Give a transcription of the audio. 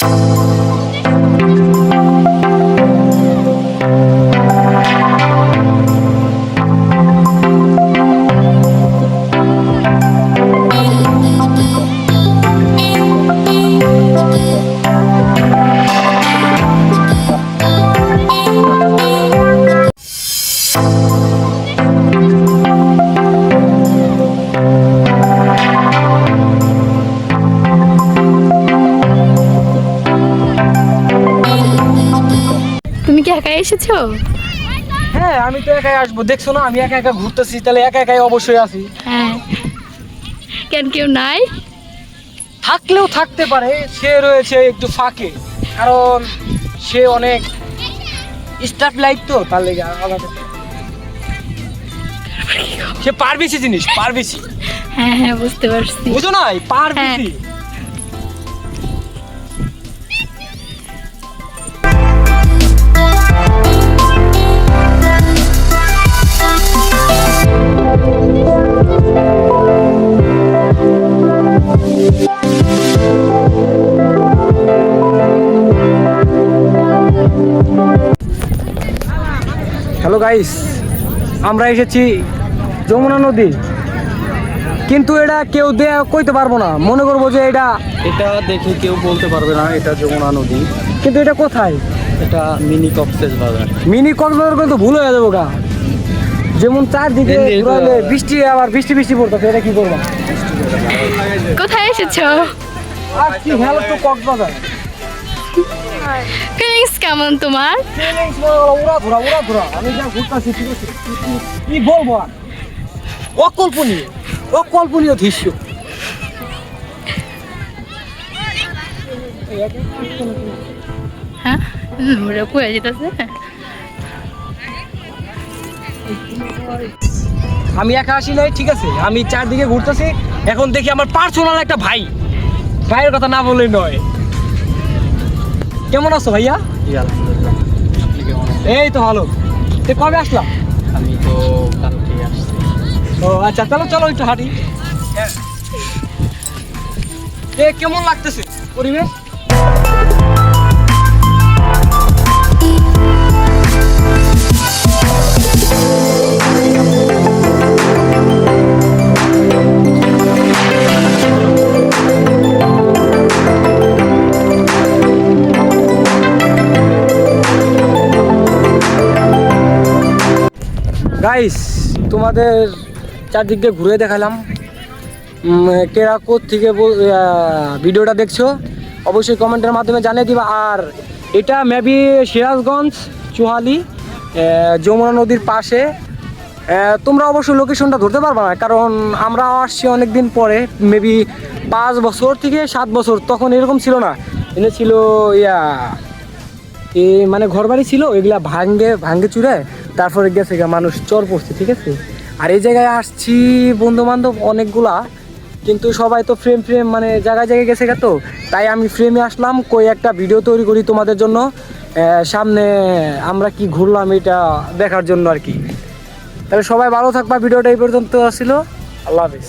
Thank এসেছ? হ্যাঁ আমি তো একাই আসব। দেখছ না আমি একা একা ঘুরতেছি তাহলে একা একাই অবশ্যই আসি। হ্যাঁ। কেন কেউ নাই? থাকলেও থাকতে পারে সে রয়েছে একটু ফাঁকে। কারণ সে অনেক স্টাফ লাইট তো তার লেগে আলাদা। সে পারবেছি জিনিস পারবেছি হ্যাঁ হ্যাঁ বুঝতে পারছি। বুঝো না পারবেছি গাইস আমরা এসেছি যমুনা নদী। কিন্তু এটা কেউ দেয়া কইতে পারব না। মনে করব যে এটা এটা দেখে কেউ বলতে পারবে না এটা যমুনা নদী। কিন্তু এটা কোথায়? এটা মিনি কক্সেস বাজার। মিনি কক্সবাজার কিন্তু ভুল হয়ে যাব গা যেমন চারদিকে ঘুরাইলে বৃষ্টি আবার বৃষ্টি বৃষ্টি পড়তেছে এটা কি করব? কোথায় এসেছ? আসছি হ্যালো তো কক্সবাজার? ফিলিংস কেমন তোমার? কি- বলব অকল্পনীয় অকল্পনীয় দৃশ্য। হ্যাঁ? কয়ে যেতেছে? আমি একা আসি নাই ঠিক আছে? আমি চারদিকে ঘুরতেছি। এখন দেখি আমার পার্সোনাল একটা ভাই। ভাইয়ের কথা না বললেই নয়। কেমন আছো ভাইয়া? এই তো ভালো। তো কবে আসলাম আমি তো কালকে আসছি। ও আচ্ছা চলো চলো একটু হাঁটি। এ কেমন লাগতেছে পরিবেশ? গাইস তোমাদের চারদিক দিয়ে ঘুরে দেখালাম। কেরা থেকে ভিডিওটা দেখছ, অবশ্যই কমেন্টের মাধ্যমে জানিয়ে দিবা। আর এটা মেবি সিরাজগঞ্জ চুহালি যমুনা নদীর পাশে। তোমরা অবশ্যই লোকেশনটা ধরতে পারবে না, কারণ আমরা আসছি অনেক দিন পরে মেবি পাঁচ বছর থেকে সাত বছর, তখন এরকম ছিল না। এনে ছিল ইয়া, এ মানে ঘর বাড়ি ছিল, এগুলা ভাঙ্গে ভাঙ্গে চুরে। তারপরে গেছে মানুষ চর পড়ছে, ঠিক আছে? আর এই জায়গায় আসছি বন্ধু বান্ধব অনেকগুলা, কিন্তু সবাই তো ফ্রেম ফ্রেম মানে জায়গায় জায়গায় গেছে গা তো। তাই আমি ফ্রেমে আসলাম, কই একটা ভিডিও তৈরি করি তোমাদের জন্য। সামনে আমরা কি ঘুরলাম এটা দেখার জন্য আর কি। তাহলে সবাই ভালো থাকবা ভিডিওটা এই পর্যন্ত ছিল। আল্লাহ হাফিজ।